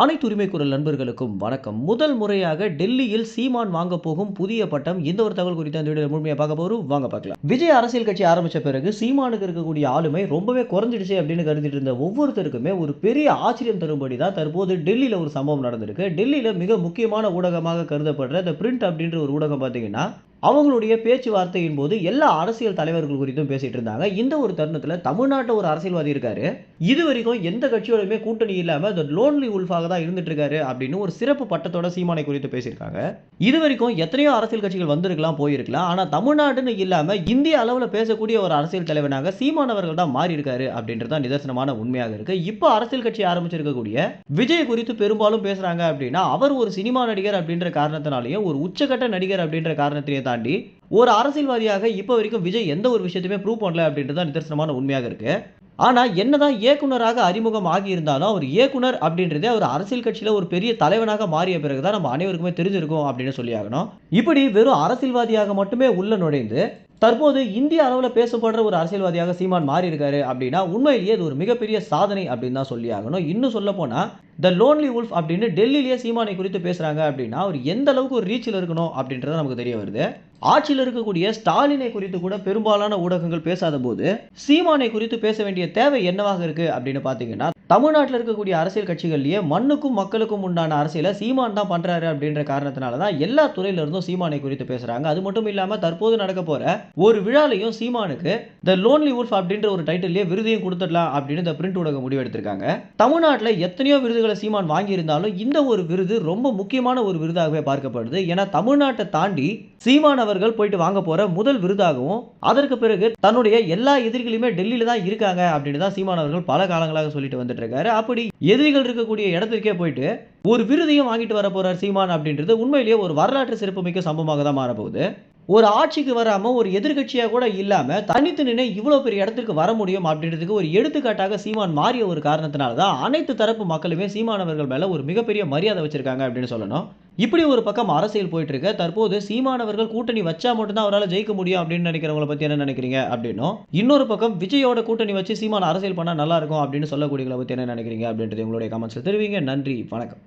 அனைத்து உரிமை குரல் நண்பர்களுக்கும் வணக்கம். முதல் முறையாக டெல்லியில் சீமான் வாங்க போகும் புதிய பட்டம். இந்த ஒரு தகவல் குறித்து அந்த வீடியோ முழுமையாக பார்க்க போறோம். வாங்க பார்க்கலாம். விஜய் அரசியல் கட்சி ஆரம்பிச்ச பிறகு சீமானுக்கு இருக்கக்கூடிய ஆளுமை ரொம்பவே குறைஞ்சிடுச்சு அப்படின்னு கருதிட்டு இருந்த ஒவ்வொருத்தருக்குமே ஒரு பெரிய ஆச்சரியம் தரும்படி தான் தற்போது டெல்லியில் ஒரு சம்பவம் நடந்திருக்கு. டெல்லியில் மிக முக்கியமான ஊடகமாக கருதப்படுற இந்த பிரிண்ட் அப்படின்ற ஒரு ஊடகம் பார்த்தீங்கன்னா அவங்களுடைய பேச்சுவார்த்தையின் போது எல்லா அரசியல் தலைவர்கள் குறித்தும் பேசிட்டு இருந்தாங்க. இந்த ஒரு தருணத்தில் தமிழ்நாட்டில் ஒரு அரசியல்வாதி இருக்காரு. இது வரைக்கும் எந்த கட்சியோடையுமே கூட்டணி இல்லாமல் இந்த லோன்லி உல்ஃபாக தான் இருந்துட்டு இருக்காரு அப்படின்னு ஒரு சிறப்பு பட்டத்தோட சீமானை குறித்து பேசியிருக்காங்க. இது வரைக்கும் எத்தனையோ அரசியல் கட்சிகள் வந்திருக்கலாம் போயிருக்கலாம். ஆனால் தமிழ்நாடுன்னு இல்லாமல் இந்திய அளவில் பேசக்கூடிய ஒரு அரசியல் தலைவனாக சீமானவர்கள் தான் மாறி இருக்காரு அப்படின்றது தான் நிதர்சனமான உண்மையாக இருக்கு. இப்போ அரசியல் கட்சி ஆரம்பிச்சிருக்கக்கூடிய விஜய் குறித்து பெரும்பாலும் பேசுறாங்க அப்படின்னா அவர் ஒரு சினிமா நடிகர் அப்படின்ற காரணத்தினாலேயும் ஒரு உச்சக்கட்ட நடிகர் அப்படின்ற காரணத்தினையும் தாண்டி ஒரு அரசியல்வாதியாக இப்போ வரைக்கும் விஜய் எந்த ஒரு விஷயத்தையுமே ப்ரூவ் பண்ணல அப்படின்றது தான் நிதர்சனமான உண்மையாக இருக்கு. ஆனா என்னதான் இயக்குனராக அறிமுகம் ஆகியிருந்தாலும் அவர் இயக்குனர் அப்படின்றதே அவர் அரசியல் கட்சியில ஒரு பெரிய தலைவனாக மாறிய பிறகுதான் நம்ம அனைவருக்குமே தெரிஞ்சிருக்கும் அப்படின்னு சொல்லி ஆகணும் இப்படி வெறும் அரசியல்வாதியாக மட்டுமே உள்ள நுழைந்து தற்போது இந்திய அளவில் பேசப்படுற ஒரு அரசியல்வாதியாக சீமான் மாறி இருக்காரு அப்படின்னா உண்மையிலேயே இது ஒரு மிகப்பெரிய சாதனை அப்படின்னு தான் சொல்லி ஆகணும். இன்னும் சொல்ல போனால் த லோன்லி உல்ஃப் அப்படின்னு டெல்லியிலேயே சீமானை குறித்து பேசுகிறாங்க அப்படின்னா அவர் எந்த அளவுக்கு ஒரு ரீச்சில் இருக்கணும் அப்படின்றது நமக்கு தெரிய வருது. ஆட்சியில் இருக்கக்கூடிய ஸ்டாலினை குறித்து கூட பெரும்பாலான ஊடகங்கள் பேசாத போது சீமானை குறித்து பேச வேண்டிய தேவை என்னவாக இருக்குது அப்படின்னு பார்த்தீங்கன்னா தமிழ்நாட்டில் இருக்கக்கூடிய அரசியல் கட்சிகள்லேயே மண்ணுக்கும் மக்களுக்கும் உண்டான அரசியலை சீமான் தான் பண்ணுறாரு அப்படின்ற காரணத்தினால தான் எல்லா துறையிலிருந்தும் சீமானை குறித்து பேசுகிறாங்க அது மட்டும் இல்லாமல் தற்போது நடக்க போகிற ஒரு விழாலையும் சீமானுக்கு த லோன்லி உல்ஃப் அப்படின்ற ஒரு டைட்டிலே விருதையும் கொடுத்துடலாம் அப்படின்னு இந்த பிரிண்ட் ஊடகம் முடிவெடுத்திருக்காங்க தமிழ்நாட்டில் எத்தனையோ விருதுகளை சீமான் வாங்கியிருந்தாலும் இந்த ஒரு விருது ரொம்ப முக்கியமான ஒரு விருதாகவே பார்க்கப்படுது. ஏன்னா தமிழ்நாட்டை தாண்டி சீமான் அவர்கள் போயிட்டு வாங்க போற முதல் விருதாகவும் அதற்கு பிறகு தன்னுடைய எல்லா எதிரிகளுமே டெல்லியில தான் இருக்காங்க அப்படின்னு தான் சீமான் அவர்கள் பல காலங்களாக சொல்லிட்டு வந்துட்டு இருக்காரு அப்படி எதிரிகள் இருக்கக்கூடிய இடத்திற்கே போயிட்டு ஒரு விருதையும் வாங்கிட்டு வர போறார் சீமான் அப்படின்றது உண்மையிலேயே ஒரு வரலாற்று சிறப்புமிக்க சம்பவமாக தான் மாறப்போகுது. ஒரு ஆட்சிக்கு வராம ஒரு எதிர்கட்சியாக கூட இல்லாம தனித்து நின்று இவ்வளவு பெரிய இடத்துக்கு வர முடியும் அப்படின்றதுக்கு ஒரு எடுத்துக்காட்டாக சீமான் மாறிய ஒரு காரணத்தினால தான் அனைத்து தரப்பு மக்களுமே சீமானவர்கள் மேல ஒரு மிகப்பெரிய மரியாதை வச்சிருக்காங்க அப்படின்னு சொல்லணும். இப்படி ஒரு பக்கம் அரசியல் போயிட்டு இருக்க தற்போது சீமானவர்கள் கூட்டணி வச்சா மட்டும்தான் அவரால் ஜெயிக்க முடியும் அப்படின்னு நினைக்கிறவங்கள பத்தி என்ன நினைக்கிறீங்க அப்படின்னும் இன்னொரு பக்கம் விஜயோட கூட்டணி வச்சு சீமான அரசியல் பண்ணா நல்லா இருக்கும் அப்படின்னு சொல்லக்கூடியவங்களை பத்தி என்ன நினைக்கிறீங்க அப்படின்றது உங்களுடைய கமெண்ட்ஸ் தெரிவிங்க. நன்றி வணக்கம்.